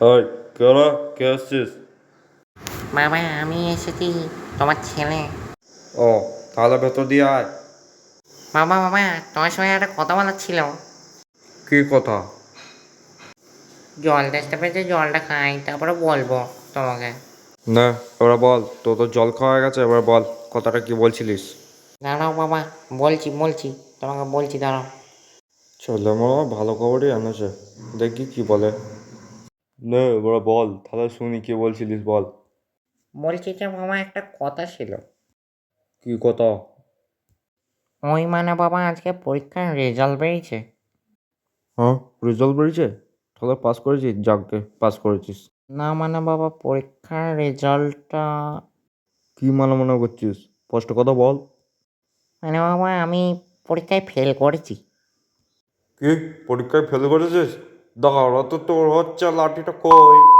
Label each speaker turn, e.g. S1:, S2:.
S1: ওই কেরা কে আসছিস?
S2: বাবা আমি এসেছি তোমার ছেলে।
S1: ও তাহলে ভেতর দিয়ে আয়।
S2: বাবা বাবা তোমার সঙ্গে একটা কথা বলার ছিল।
S1: কি কথা?
S2: জল দেখতে পেয়েছে জলটা খাই তারপরে বলব তোমাকে।
S1: না এবার বল তো তো জল খাওয়া হয়ে গেছে এবার বল কথাটা কি বলছিলিস?
S2: দাঁড়াও বাবা বলছি বলছি তোমাকে বলছি দাঁড়াও।
S1: ছেলে মনে ভালো খবরই এনেছে। দেখি কি বলে। নে এবার বল। তাহলে শুনি কি বলছিলিস বল?
S2: বলছি যে বাবা একটা কথা ছিল।
S1: কি কথা?
S2: ওই মানে বাবা আজকে পরীক্ষার রেজাল্ট বেরিয়েছে।
S1: হ্যাঁ রেজাল্ট বেরিয়েছে? তাহলে পাস করেছিস? যাকে পাস করেছিস।
S2: না মানে বাবা পরীক্ষার রেজাল্টটা
S1: কি মনে মনে করছিস? স্পষ্ট কথা বল।
S2: মানে বাবা আমি পরীক্ষায় ফেল করেছি।
S1: কি? পরীক্ষায় ফেল করেছিস? দাঁড়া তো তোর হচ্ছে লাঠিটা কই?